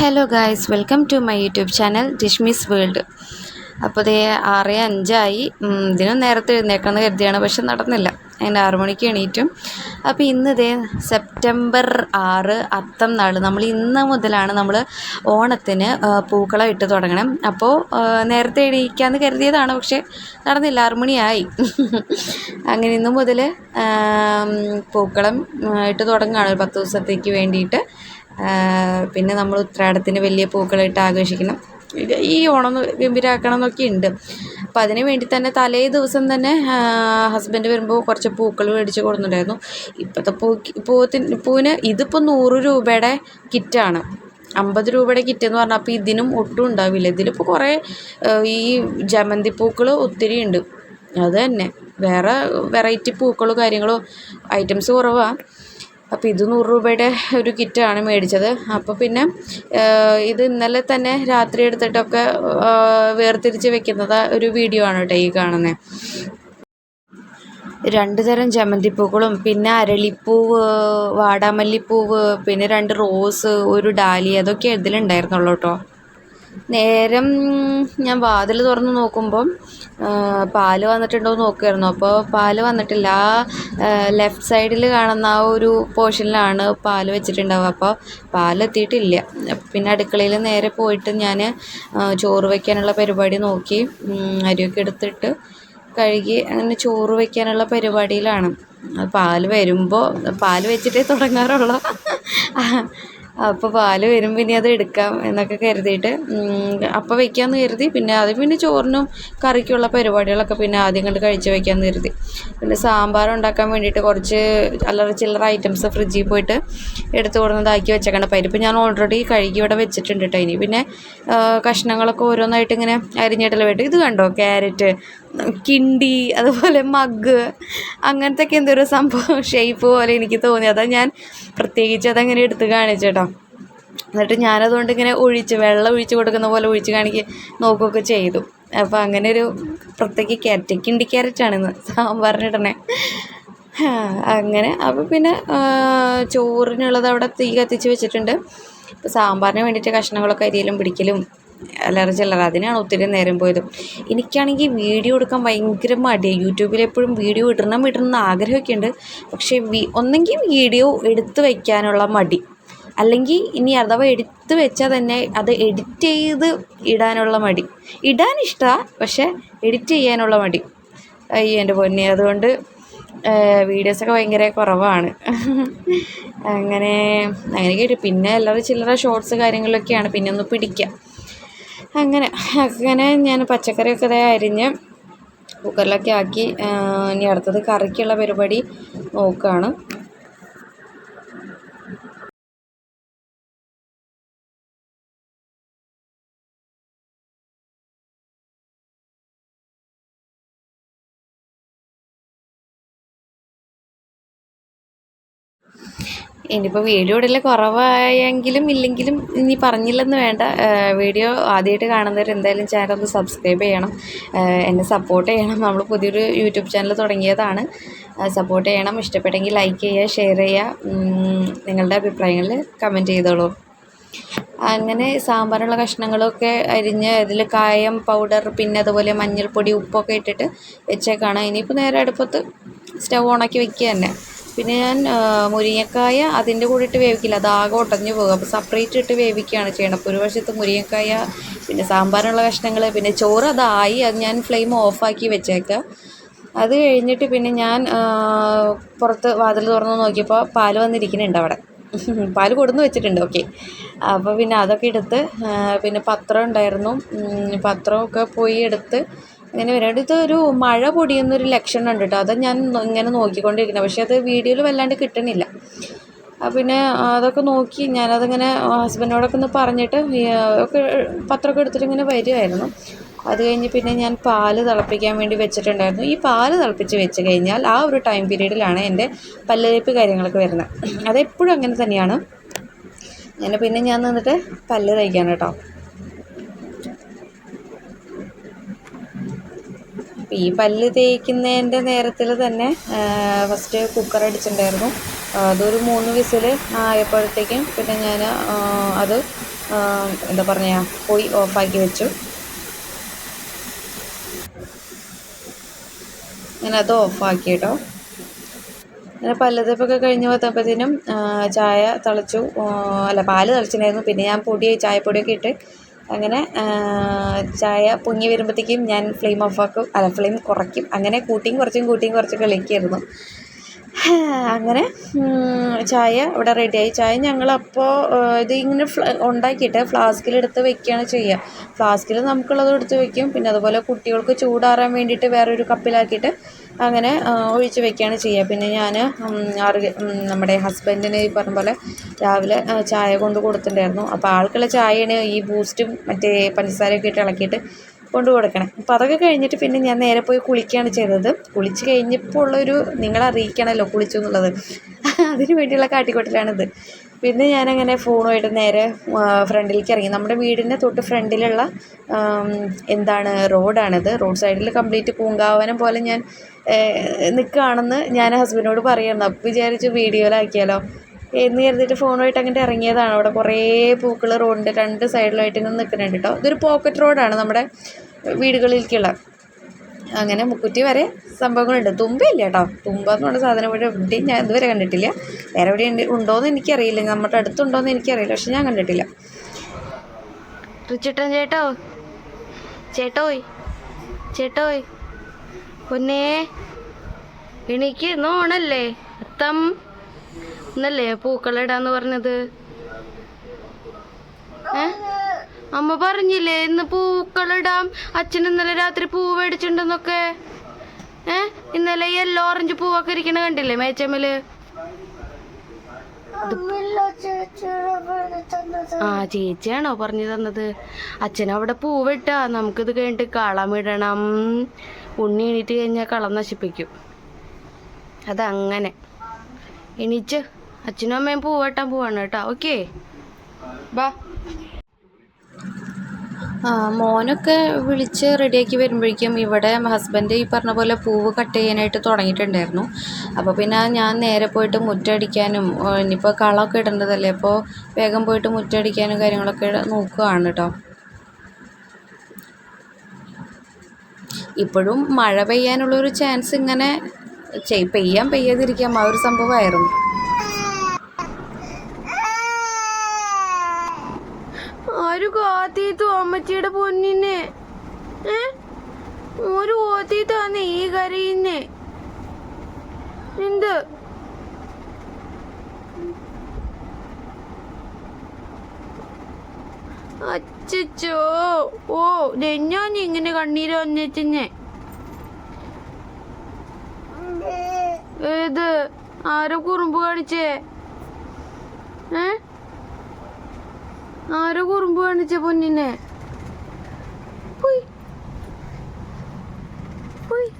Hello guys welcome to my YouTube channel Dishmi's world അപ്പോൾ ഇതേ ആറ് അഞ്ചായി. ഇതിനും നേരത്തെ എഴുന്നേക്കണമെന്ന് കരുതിയാണ് പക്ഷെ നടന്നില്ല. അതിന്റെ ആറു മണിക്ക് എണീറ്റും. അപ്പോൾ ഇന്ന് ഇതേ സെപ്റ്റംബർ ആറ് അത്തം നാൾ. നമ്മൾ ഇന്ന് മുതലാണ് നമ്മൾ ഓണത്തിന് പൂക്കളം ഇട്ട് തുടങ്ങണം. അപ്പോൾ നേരത്തെ എണീക്കാമെന്ന് കരുതിയതാണ് പക്ഷേ നടന്നില്ല. ആറു മണിയായി. അങ്ങനെ ഇന്ന് മുതൽ പൂക്കളം ഇട്ട് തുടങ്ങുകയാണ് ഒരു പത്ത് ദിവസത്തേക്ക് വേണ്ടിയിട്ട്. പിന്നെ നമ്മൾ ഉത്രാടത്തിന് വലിയ പൂക്കളിട്ട് ആഘോഷിക്കണം. ഈ ഓണം ഗംഭീരമാക്കണം എന്നൊക്കെ ഉണ്ട് അപ്പോൾ അതിന് വേണ്ടി തന്നെ തലേ ദിവസം തന്നെ ഹസ്ബൻഡ് വരുമ്പോൾ കുറച്ച് പൂക്കൾ മേടിച്ച് കൊടുക്കുന്നുണ്ടായിരുന്നു ഇപ്പോഴത്തെ പൂ പൂത്തിന് പൂവിന് ഇതിപ്പോൾ നൂറ് രൂപയുടെ കിറ്റാണ് അമ്പത് രൂപയുടെ കിറ്റ് എന്ന് പറഞ്ഞാൽ അപ്പോൾ ഇതിനും ഒട്ടും ഉണ്ടാവില്ല. ഇതിലിപ്പോൾ കുറേ ഈ ജമന്തി പൂക്കൾ ഒത്തിരി ഉണ്ട് അത് തന്നെ. വേറെ വെറൈറ്റി പൂക്കളും കാര്യങ്ങളും ഐറ്റംസ് കുറവാണ് അപ്പോൾ ഇത് നൂറ് രൂപയുടെ ഒരു കിറ്റാണ് മേടിച്ചത്. അപ്പോൾ പിന്നെ ഇത് ഇന്നലെ തന്നെ രാത്രി എടുത്തിട്ടൊക്കെ വേർതിരിച്ച് വെക്കുന്നത് ഒരു വീഡിയോ ആണ് കേട്ടോ ഈ കാണുന്നത് രണ്ട് തരം ജമന്തിപ്പൂക്കളും പിന്നെ അരളിപ്പൂവ് വാടാമല്ലിപ്പൂവ് പിന്നെ രണ്ട് റോസ് ഒരു ഡാലി അതൊക്കെ ഇതിലുണ്ടായിരുന്നുള്ളൂ കേട്ടോ. നേരം ഞാൻ വാതിൽ തുറന്ന് നോക്കുമ്പം പാൽ വന്നിട്ടുണ്ടോ എന്ന് നോക്കുമായിരുന്നു അപ്പോൾ പാൽ വന്നിട്ടില്ല. ആ ലെഫ്റ്റ് സൈഡിൽ കാണുന്ന ആ ഒരു പോർഷനിലാണ് പാൽ വെച്ചിട്ടുണ്ടാവുക. അപ്പോൾ പാൽ എത്തിയിട്ടില്ല. പിന്നെ അടുക്കളയിൽ നേരെ പോയിട്ട് ഞാൻ ചോറ് വയ്ക്കാനുള്ള പരിപാടി നോക്കി അരിയൊക്കെ എടുത്തിട്ട് കഴുകി അങ്ങനെ ചോറ് വയ്ക്കാനുള്ള പരിപാടിയിലാണ്. പാൽ വരുമ്പോൾ പാൽ വെച്ചിട്ടേ തുടങ്ങാറുള്ളൂ. അപ്പോൾ പാൽ വരും പിന്നെ അത് എടുക്കാം എന്നൊക്കെ കരുതിയിട്ട് അപ്പോൾ വയ്ക്കാമെന്ന് കരുതി. പിന്നെ അത് പിന്നെ ചോറിനും കറിക്കുള്ള പരിപാടികളൊക്കെ പിന്നെ ആദ്യം കണ്ട് കഴിച്ച് വയ്ക്കാമെന്ന് കരുതി. പിന്നെ സാമ്പാർ ഉണ്ടാക്കാൻ വേണ്ടിയിട്ട് കുറച്ച് അല്ലറ ചില്ലറ ഐറ്റംസ് ഫ്രിഡ്ജിൽ പോയിട്ട് എടുത്തു കൊടുന്നതാക്കി വെച്ചേക്കണം. പരിപ്പ് ഞാൻ ഓൾറെഡി കഴുകി ഇവിടെ വെച്ചിട്ടുണ്ട് കേട്ടോ ഇനി. പിന്നെ കഷ്ണങ്ങളൊക്കെ ഓരോന്നായിട്ട് ഇങ്ങനെ അരിഞ്ഞിട്ടല്ല വേണ്ട ഇത് കണ്ടോ? ക്യാരറ്റ് കിണ്ടി അതുപോലെ മഗ് അങ്ങനത്തെ ഒക്കെ എന്തൊരു സംഭവം ഷേപ്പ് പോലെ എനിക്ക് തോന്നി. അതാ ഞാൻ പ്രത്യേകിച്ച് അതങ്ങനെ എടുത്ത് കാണിച്ചേട്ടോ. എന്നിട്ട് ഞാനതുകൊണ്ട് ഇങ്ങനെ ഒഴിച്ച് വെള്ളം ഒഴിച്ച് കൊടുക്കുന്ന പോലെ ഒഴിച്ച് കാണിക്കുക നോക്കുകയൊക്കെ ചെയ്തു. അപ്പോൾ അങ്ങനെ ഒരു പ്രത്യേക ക്യാരറ്റ് കിണ്ടി ക്യാരറ്റാണിന്ന് സാമ്പാറിനിടണേ. അങ്ങനെ. അപ്പോൾ പിന്നെ ചോറിനുള്ളത് അവിടെ തീ കത്തിച്ച് വെച്ചിട്ടുണ്ട്. ഇപ്പോൾ സാമ്പാറിന് വേണ്ടിയിട്ട് കഷ്ണങ്ങളൊക്കെ അരിയിലും പിടിക്കലും അല്ലറ ചില്ലറ അതിനാണ് ഒത്തിരി നേരം പോയത്. എനിക്കാണെങ്കിൽ വീഡിയോ എടുക്കാൻ ഭയങ്കര മടിയാണ് യൂട്യൂബിൽ എപ്പോഴും വീഡിയോ ഇടണം ഇടണം എന്ന് ആഗ്രഹമൊക്കെ ഉണ്ട്. പക്ഷേ ഒന്നെങ്കിൽ വീഡിയോ എടുത്തു വയ്ക്കാനുള്ള മടി. അല്ലെങ്കിൽ ഇനി അഥവാ എടുത്ത് വെച്ചാൽ തന്നെ അത് എഡിറ്റ് ചെയ്ത് ഇടാനുള്ള മടി. ഇടാൻ ഇഷ്ടമാണ് പക്ഷേ എഡിറ്റ് ചെയ്യാനുള്ള മടി. അയ്യോ എന്റെ പൊന്നെ. അതുകൊണ്ട് വീഡിയോസൊക്കെ ഭയങ്കര കുറവാണ്. അങ്ങനെ അങ്ങനെ കേട്ടു പിന്നെ എല്ലാവരും ചില്ലറ ഷോർട്സ് കാര്യങ്ങളിലൊക്കെയാണ് പിന്നെ ഒന്ന് പിടിക്കുക അങ്ങനെ അങ്ങനെ ഞാൻ പച്ചക്കറിയൊക്കെ ഇതേ അരിഞ്ഞ് കുക്കറിലൊക്കെ ആക്കി ഇനി അടുത്തത് കറിക്കുള്ള പരിപാടി നോക്കുകയാണ് ഇനിയിപ്പോൾ വീഡിയോ ഇടൽ കുറവായെങ്കിലും ഇല്ലെങ്കിലും ഇനി പറഞ്ഞില്ലെന്ന് വേണ്ട. വീഡിയോ ആദ്യമായിട്ട് കാണുന്നവർ എന്തായാലും ചാനൽ ഒന്ന് സബ്സ്ക്രൈബ് ചെയ്യണം. എന്നെ സപ്പോർട്ട് ചെയ്യണം. നമ്മൾ പുതിയൊരു യൂട്യൂബ് ചാനൽ തുടങ്ങിയതാണ്. സപ്പോർട്ട് ചെയ്യണം. ഇഷ്ടപ്പെട്ടെങ്കിൽ ലൈക്ക് ചെയ്യുക ഷെയർ ചെയ്യുക. നിങ്ങളുടെ അഭിപ്രായങ്ങളിൽ കമന്റ് ചെയ്തോളൂ. അങ്ങനെ സാമ്പാറുള്ള കഷ്ണങ്ങളൊക്കെ അരിഞ്ഞ് അതിൽ കായം പൗഡർ പിന്നെ അതുപോലെ മഞ്ഞൾപ്പൊടി ഉപ്പൊക്കെ ഇട്ടിട്ട് വെച്ചേക്കാണ്. ഇനിയിപ്പോൾ നേരെ അടുപ്പത്ത് സ്റ്റൗ ഓണാക്കി വെക്കുക തന്നെ. പിന്നെ ഞാൻ മുരിങ്ങക്കായ അതിന്റെ കൂടെ ഇട്ട് വേവിക്കില്ല. അത് ആകെ ഉടഞ്ഞു പോകും. അപ്പോൾ സെപ്പറേറ്റ് ഇട്ട് വേവിക്കുകയാണ് ചെയ്യണം അപ്പോൾ ഒരു വശത്ത് മുരിങ്ങക്കായ പിന്നെ സാമ്പാറിനുള്ള കഷ്ണങ്ങൾ പിന്നെ ചോറ് അതായി. അത് ഞാൻ ഫ്ലെയിം ഓഫാക്കി വെച്ചേക്കാം. അത് കഴിഞ്ഞിട്ട് പിന്നെ ഞാൻ പുറത്ത് വാതിൽ തുറന്ന് നോക്കിയപ്പോൾ പാൽ വന്നിരിക്കുന്നുണ്ട് അവിടെ. പാൽ കൊടുന്ന് വെച്ചിട്ടുണ്ട്. ഓക്കെ. അപ്പോൾ പിന്നെ അതൊക്കെ എടുത്ത് പിന്നെ പത്രം ഉണ്ടായിരുന്നു. പത്രമൊക്കെ പോയി എടുത്ത് ഇങ്ങനെ വരാണ്ട് ഇതൊരു മഴ പൊടിയുന്നൊരു ലക്ഷണം ഉണ്ട് കേട്ടോ അത് ഞാൻ ഇങ്ങനെ നോക്കിക്കൊണ്ടിരിക്കുന്നത് പക്ഷേ അത് വീഡിയോയിൽ വല്ലാണ്ട് കിട്ടണില്ല. പിന്നെ അതൊക്കെ നോക്കി ഞാനതിങ്ങനെ ഹസ്ബൻഡിനോടൊക്കെ ഒന്ന് പറഞ്ഞിട്ട് ഒക്കെ പത്രമൊക്കെ എടുത്തിട്ട് ഇങ്ങനെ വരുമായിരുന്നു അത് കഴിഞ്ഞ് പിന്നെ ഞാൻ പാൽ തിളപ്പിക്കാൻ വേണ്ടി വെച്ചിട്ടുണ്ടായിരുന്നു. ഈ പാൽ തിളപ്പിച്ച് വെച്ച് കഴിഞ്ഞാൽ ആ ഒരു ടൈം പീരീഡിലാണ് എന്റെ പല്ലുതേപ്പ് കാര്യങ്ങളൊക്കെ വരുന്നത്. അതെപ്പോഴും അങ്ങനെ തന്നെയാണ്. ഞാൻ പിന്നെ ഞാൻ നിന്നിട്ട് പല്ല് തയ്ക്കാൻ കേട്ടോ ഈ പല്ല് തേക്കുന്നതിന്റെ നേരത്തിൽ തന്നെ ഫസ്റ്റ് കുക്കർ അടിച്ചിട്ടുണ്ടായിരുന്നു. അതൊരു മൂന്ന് വിസിൽ ആയപ്പോഴത്തേക്കും പിന്നെ ഞാൻ അത് എന്താ പറയുക പോയി ഓഫാക്കി വെച്ചു. ഞാൻ അത് ഓഫാക്കി കേട്ടോ അങ്ങനെ പല്ലതപ്പൊക്കെ കഴിഞ്ഞ് വന്നപ്പോഴത്തേനും ചായ തിളച്ചു. അല്ല പാൽ തിളച്ചിട്ടുണ്ടായിരുന്നു. പിന്നെ ഞാൻ പൊടി ചായപ്പൊടിയൊക്കെ ഇട്ട് അങ്ങനെ ചായ പൊങ്ങി വരുമ്പോഴത്തേക്കും ഞാൻ ഫ്ലെയിം ഓഫാക്കും അല്ല ഫ്ലെയിം കുറയ്ക്കും. അങ്ങനെ കൂട്ടിയും കുറച്ചും കൂട്ടിയും കുറച്ചും കളിക്കായിരുന്നു. അങ്ങനെ ചായ ഇവിടെ റെഡിയായി ചായ ഞങ്ങളപ്പോൾ ഇത് ഇങ്ങനെ ഉണ്ടാക്കിയിട്ട് ഫ്ലാസ്കിലെടുത്ത് വെക്കുകയാണ് ചെയ്യുക ഫ്ലാസ്കിൽ നമുക്കുള്ളത് എടുത്ത് വെക്കും. പിന്നെ അതുപോലെ കുട്ടികൾക്ക് ചൂടാറാൻ വേണ്ടിയിട്ട് വേറൊരു കപ്പിലാക്കിയിട്ട് അങ്ങനെ ഒഴിച്ച് വെക്കുകയാണ് ചെയ്യുക. പിന്നെ ഞാൻ ആറ് നമ്മുടെ ഹസ്ബൻഡിന് ഈ പറഞ്ഞ പോലെ രാവിലെ ചായ കൊണ്ട് കൊടുത്തിട്ടുണ്ടായിരുന്നു. അപ്പോൾ ആൾക്കുള്ള ചായയാണ് ഈ ബൂസ്റ്റും മറ്റേ പഞ്ചസാരയൊക്കെ ഇട്ട് ഇളക്കിയിട്ട് കൊണ്ട് കൊടുക്കണം. അപ്പോൾ അതൊക്കെ കഴിഞ്ഞിട്ട് പിന്നെ ഞാൻ നേരെ പോയി കുളിക്കുകയാണ് ചെയ്തത്. കുളിച്ച് കഴിഞ്ഞപ്പോൾ ഉള്ളൊരു നിങ്ങളെ അറിയിക്കണമല്ലോ കുളിച്ചു എന്നുള്ളത് അതിന് വേണ്ടിയുള്ള കാട്ടിക്കൂട്ടലാണിത്. പിന്നെ ഞാനങ്ങനെ ഫോണുമായിട്ട് നേരെ ഫ്രണ്ടിലേക്ക് ഇറങ്ങി. നമ്മുടെ വീടിന്റെ തൊട്ട് ഫ്രണ്ടിലുള്ള എന്താണ് റോഡാണിത്. റോഡ് സൈഡിൽ കംപ്ലീറ്റ് പൂങ്കാവനം പോലെ ഞാൻ നിൽക്കുകയാണെന്ന് ഞാൻ ഹസ്ബൻഡിനോട് പറയുന്നു. അപ്പോൾ വിചാരിച്ചു വീഡിയോയിലാക്കിയാലോ. എന്ന് കരുതിയിട്ട് ഫോണുമായിട്ട് അങ്ങനെ ഇറങ്ങിയതാണ്. അവിടെ കുറേ പൂക്കൾ റോഡിന്റെ രണ്ട് സൈഡിലായിട്ട് ഇങ്ങനെ നിൽക്കുന്നുണ്ട് കേട്ടോ. ഇതൊരു പോക്കറ്റ് റോഡാണ് നമ്മുടെ വീടുകളിലേക്കുള്ള. അങ്ങനെ മുക്കുറ്റി വരെ സംഭവങ്ങളുണ്ട്. തുമ്പയില്ല കേട്ടോ. തുമ്പ പറഞ്ഞ സാധനം ഇവിടെ എവിടെയും ഞാൻ ഇതുവരെ കണ്ടിട്ടില്ല. വേറെ എവിടെ ഉണ്ട് ഉണ്ടോയെന്ന് എനിക്കറിയില്ല. നമ്മുടെ അടുത്തുണ്ടോയെന്ന് എനിക്കറിയില്ല. പക്ഷെ ഞാൻ കണ്ടിട്ടില്ല. റിച്ചിട്ടൻ ചേട്ടോ. ചേട്ടോയ്. ചേട്ടോയ്. പൊന്നേ. എനിക്ക് ഇന്ന് ഓണല്ലേ? അത്തം. എന്നല്ലേ പൂക്കളിടാന്ന് പറഞ്ഞത്? ഏ? അമ്മ പറഞ്ഞില്ലേ ഇന്ന് പൂക്കളിടാം അച്ഛൻ ഇന്നലെ രാത്രി പൂ മേടിച്ചിട്ടുണ്ടെന്നൊക്കെ. ഏ? ഇന്നലെ യെല്ലോ ഓറഞ്ച് പൂവൊക്കെ ഇരിക്കണ കണ്ടില്ലേ മേച്ചമ്മൽ? ആ ചേച്ചിയാണോ പറഞ്ഞു തന്നത്? അച്ഛൻ അവിടെ പൂവിട്ടാ നമുക്കിത് കഴിഞ്ഞിട്ട് കളം ഇടണം. ഉണ്ണി എണീറ്റ് കഴിഞ്ഞാൽ കളം നശിപ്പിക്കും. അതങ്ങനെ. എണീച്ച്. അച്ഛനും അമ്മയും പൂവട്ടാൻ പോവാണ് കേട്ടോ. ഓക്കേ. ബാ. മോനൊക്കെ വിളിച്ച് റെഡിയാക്കി വരുമ്പോഴേക്കും ഇവിടെ ഹസ്ബൻഡ് ഈ പറഞ്ഞ പോലെ പൂവ് കട്ട് ചെയ്യാനായിട്ട് തുടങ്ങിയിട്ടുണ്ടായിരുന്നു. അപ്പോൾ പിന്നെ ഞാൻ നേരെ പോയിട്ട് മുറ്റടിക്കാനും ഇനിയിപ്പോൾ കളമൊക്കെ ഇടേണ്ടതല്ലേ? അപ്പോൾ വേഗം പോയിട്ട് മുറ്റടിക്കാനും കാര്യങ്ങളൊക്കെ നോക്കുകയാണ് കേട്ടോ ഇപ്പോഴും മഴ പെയ്യാനുള്ളൊരു ചാൻസ് ഇങ്ങനെ പെയ്യാൻ പെയ്യാതിരിക്കാം. ആ ഒരു സംഭവമായിരുന്നു. ആര് കാത്തീത്തു അമ്മച്ചിയുടെ പൊന്നിനെ. ഏ? ഒരു ഓത്തീത്താന്ന് ഈ കരയുന്നേ. എന്ത്? അച്ചോ ഓ ഞാൻ ഇങ്ങനെ കണ്ണീര് വന്നിച്ചേ ഏത്? ആരോ കുറുമ്പ് കാണിച്ചേ. ഏ? ആരോ കുറുമ്പ് കാണിച്ച പൊന്നിനെ. പോയി.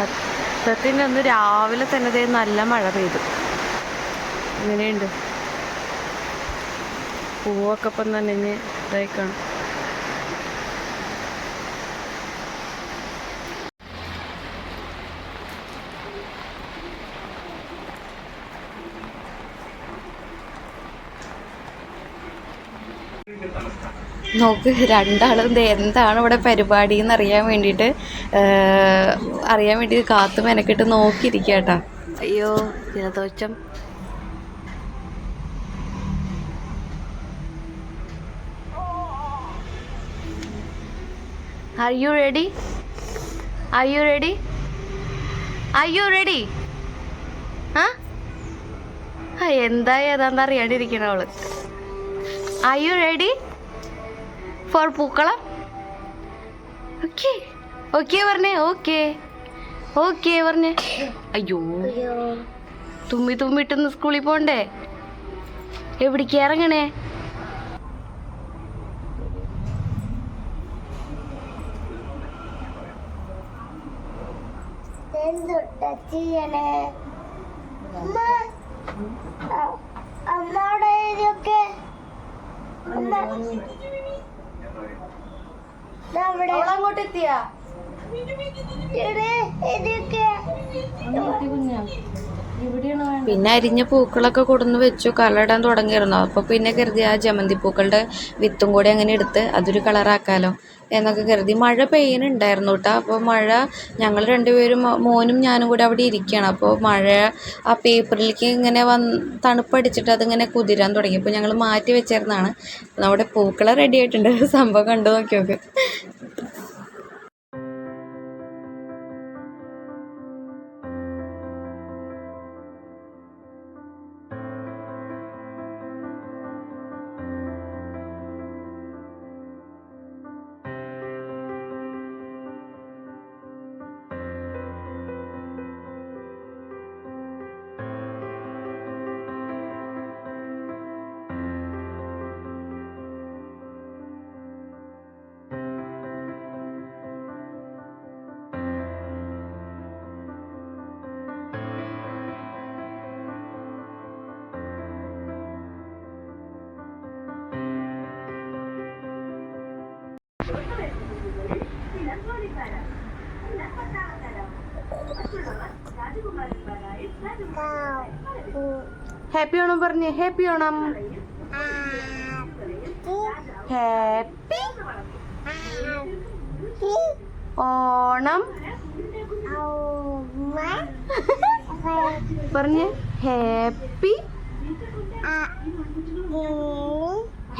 അത്തത്തിന്റെ അന്ന് രാവിലെ തന്നെ നല്ല മഴ പെയ്തു. ഇങ്ങനെയുണ്ട് പൂവൊക്കെ ഇപ്പം നനഞ്ഞ് ഇതായി കാണും നോക്ക് രണ്ടാളും എന്താണ് ഇവിടെ പരിപാടി എന്ന് അറിയാൻ വേണ്ടിയിട്ട് അറിയാൻ വേണ്ടി കാത്തു മെനക്കിട്ട് നോക്കിയിരിക്കുക കേട്ടോ അയ്യോ ജലദോഷം. Are you ready? Are you ready? Are you ready? ആ എന്താ ഏതാന്ന് അറിയാണ്ടിരിക്കണ അവൾ. Are you ready for pookalam? Okay okay പറഞ്ഞേ ഓക്കെ ഓക്കെ പറഞ്ഞേ. അയ്യോ. തുമ്മി തുമ്മിട്ടൊന്ന് സ്കൂളിൽ പോണ്ടേ? എവിടേക്ക് ഇറങ്ങണേ? ചെയ്യണേ അമ്മ അമ്മയുടെ ഇതൊക്കെ അങ്ങോട്ട് എത്തിയാ ഇതൊക്കെ പിന്നെ അരിഞ്ഞ പൂക്കളൊക്കെ കൊടുന്ന് വെച്ചു കളറിടാൻ തുടങ്ങിയിരുന്നു. അപ്പോൾ പിന്നെ കരുതി ആ ജമന്തി പൂക്കളുടെ വിത്തും കൂടി അങ്ങനെ എടുത്ത് അതൊരു കളറാക്കാലോ എന്നൊക്കെ കരുതി. മഴ പെയ്യുന്നുണ്ടായിരുന്നു കേട്ടോ. അപ്പോൾ മഴ ഞങ്ങൾ രണ്ടുപേരും മോനും ഞാനും കൂടി അവിടെ ഇരിക്കുകയാണ്. അപ്പോൾ മഴ ആ പേപ്പറിലേക്ക് ഇങ്ങനെ വന്ന് തണുപ്പടിച്ചിട്ട് അതിങ്ങനെ കുതിരാൻ തുടങ്ങി. അപ്പോൾ ഞങ്ങൾ മാറ്റി വെച്ചിരുന്നതാണ്. നമ്മുടെ പൂക്കളെ റെഡി ആയിട്ടുണ്ട്. സംഭവം കണ്ടു നോക്കി നോക്ക് ഹാപ്പി ഓണം പറഞ്ഞേ? Happy Onam happy Onam? പറഞ്ഞേ? Happy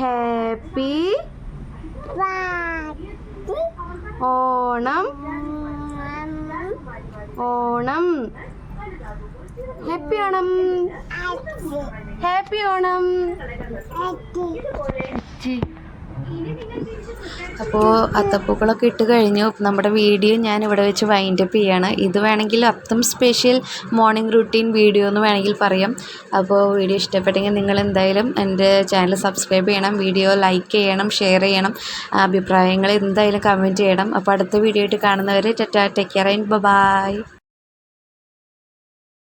happy Onam. Onam. Happy Onam. Happy Onam. അപ്പോൾ അത്തപ്പൂക്കളൊക്കെ ഇട്ട് കഴിഞ്ഞു. നമ്മുടെ വീഡിയോ ഞാൻ ഇവിടെ വെച്ച് വൈൻഡപ്പ് ചെയ്യാണ്. ഇത് വേണമെങ്കിൽ Atham special morning routine video എന്ന് വേണമെങ്കിൽ പറയാം. അപ്പോൾ വീഡിയോ ഇഷ്ടപ്പെട്ടെങ്കിൽ നിങ്ങൾ എന്തായാലും എന്റെ ചാനൽ സബ്സ്ക്രൈബ് ചെയ്യണം വീഡിയോ ലൈക്ക് ചെയ്യണം ഷെയർ ചെയ്യണം അഭിപ്രായങ്ങൾ എന്തായാലും കമന്റ് ചെയ്യണം. അപ്പോൾ അടുത്ത വീഡിയോ ആയിട്ട് കാണുന്നവരെ take take care and bye